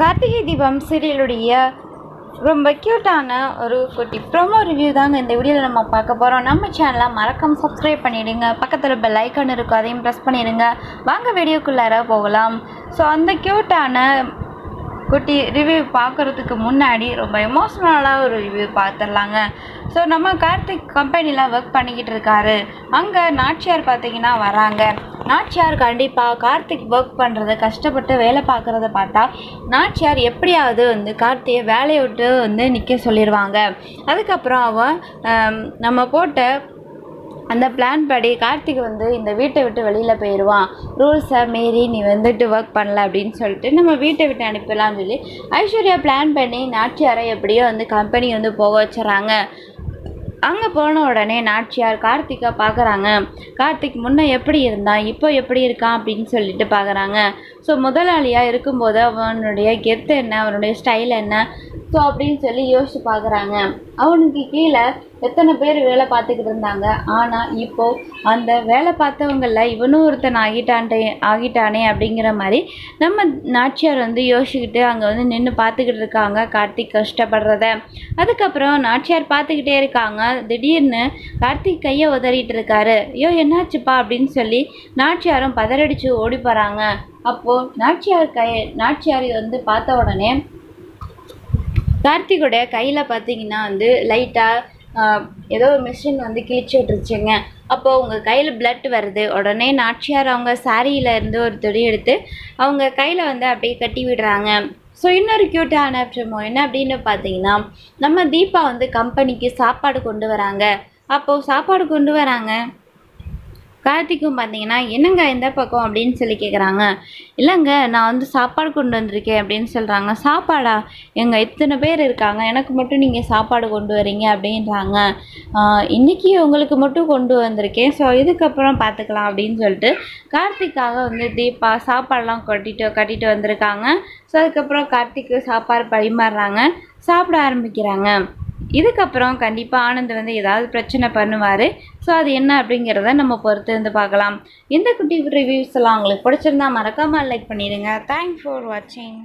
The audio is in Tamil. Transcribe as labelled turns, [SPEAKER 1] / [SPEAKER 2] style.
[SPEAKER 1] கார்த்திகை தீபம் சீரியலுடைய ரொம்ப க்யூட்டான ஒரு குட்டி ப்ரோமோ ரிவ்யூ தாங்க இந்த வீடியோவில் நம்ம பார்க்க போகிறோம் நம்ம சேனலை மறக்காம சப்ஸ்கிரைப் பண்ணிவிடுங்க பக்கத்தில் பெல் ஐக்கான் இருக்கும் அதையும் ப்ரெஸ் பண்ணிடுங்க. வாங்க வீடியோக்குள்ளார போகலாம். ஸோ அந்த க்யூட்டான குட்டி ரிவ்யூ பார்க்குறதுக்கு முன்னாடி ரொம்ப எமோஷ்னலாக ஒரு ரிவ்யூ பார்த்துடலாங்க. ஸோ நம்ம கார்த்திக் கம்பெனியில் ஒர்க் பண்ணிக்கிட்டு இருக்காரு. அங்கே நாச்சியார் பார்த்தீங்கன்னா வராங்க. நாச்சியார் கண்டிப்பாக கார்த்திக் ஒர்க் பண்ணுறத கஷ்டப்பட்டு வேலை பார்க்குறத பார்த்தா நாச்சியார் எப்படியாவது வந்து கார்த்தியை வேலையை விட்டு வந்து நிற்க சொல்லிடுவாங்க அதுக்கப்புறம் அவன் நம்ம போட்ட அந்த பிளான் படி கார்த்திக் வந்து இந்த வீட்டை விட்டு வெளியில் போயிடுவான் ரூல்ஸை மீறி நீ வந்துட்டு ஒர்க் பண்ணல அப்படின்னு சொல்லிட்டு நம்ம வீட்டை விட்டு அனுப்பலாம்னு சொல்லி ஐஸ்வர்யா பிளான் பண்ணி நாச்சியாரை எப்படியோ வந்து கம்பெனி வந்து போக வச்சுறாங்க அங்கே போன உடனே நாச்சியார் கார்த்திகை பார்க்குறாங்க கார்த்திக் முன்னே எப்படி இருந்தான்? இப்போ எப்படி இருக்கான்? அப்படின்னு சொல்லிட்டு பார்க்குறாங்க ஸோ முதலாளியாக இருக்கும்போது அவனுடைய கெத்து என்ன? அவனுடைய ஸ்டைல் என்ன? ஸோ அப்படின்னு சொல்லி யோசிச்சு பார்க்குறாங்க அவனுக்கு கீழே எத்தனை பேர் வேலை பார்த்துக்கிட்டு இருந்தாங்க. ஆனால் இப்போ அந்த வேலை பார்த்தவங்களில் இவனும் ஒருத்தன் ஆகிட்டான்டே ஆகிட்டானே அப்படிங்கிற மாதிரி நம்ம நாச்சியார் வந்து யோசிச்சுக்கிட்டு அங்கே வந்து நின்று பார்த்துக்கிட்டு இருக்காங்க. கார்த்திக் கஷ்டப்படுறத. அதுக்கப்புறம் நாச்சியார் பார்த்துக்கிட்டே இருக்காங்க. திடீர்னு கார்த்திக் கையை உதறிட்டு இருக்காரு. ஐயோ என்னாச்சுப்பா அப்படின்னு சொல்லி நாச்சியாரும் பதறடிச்சு ஓடி போகிறாங்க அப்போது நாச்சியார் கை நாச்சியார் வந்து பார்த்த உடனே கார்த்திகோடைய கையில் பார்த்தீங்கன்னா வந்து லைட்டாக ஏதோ ஒரு மிஷின் வந்து கிழிச்சு விட்டுருச்சுங்க. அப்போது உங்கள் கையில் பிளட் வருது. உடனே நாச்சியார் அவங்க சாரியில் இருந்து ஒரு துணி எடுத்து அவங்க கையில் வந்து அப்படியே கட்டி விடுறாங்க. ஸோ இன்னொரு க்யூட்டான ப்ரமோ என்ன அப்படின்னு பார்த்தீங்கன்னா நம்ம தீபா வந்து கம்பெனிக்கு சாப்பாடு கொண்டு வராங்க. அப்போது சாப்பாடு கொண்டு வராங்க. கார்த்திக்கும் பார்த்தீங்கன்னா என்னங்க இந்த பக்கம்? அப்படின்னு சொல்லி கேட்குறாங்க இல்லைங்க நான் வந்து சாப்பாடு கொண்டு வந்திருக்கேன் அப்படின்னு சொல்கிறாங்க சாப்பாடா? எங்கள் இத்தனை பேர் இருக்காங்க. எனக்கு மட்டும் நீங்கள் சாப்பாடு கொண்டு வரீங்க அப்படின்றாங்க. இன்றைக்கி உங்களுக்கு மட்டும் கொண்டு வந்திருக்கேன். ஸோ இதுக்கப்புறம் பார்த்துக்கலாம் அப்படின்னு சொல்லிட்டு கார்த்திக்காக வந்து தீபா சாப்பாடெலாம் கட்டிட்டு கட்டிட்டு வந்திருக்காங்க. ஸோ அதுக்கப்புறம் கார்த்திக்கு சாப்பாடு பரிமாறுறாங்க. சாப்பிட ஆரம்பிக்கிறாங்க. இதுக்கப்புறம் கண்டிப்பாக ஆனந்த் வந்து ஏதாவது பிரச்சனை பண்ணுவார். ஸோ அது என்ன அப்படிங்கிறத நம்ம பொறுத்து இருந்து பார்க்கலாம். இந்த குட்டி ரிவ்யூஸ் எல்லாம் உங்களுக்கு பிடிச்சிருந்தா மறக்காமல் லைக் பண்ணிடுங்க. தேங்க்ஸ் ஃபார் வாட்சிங்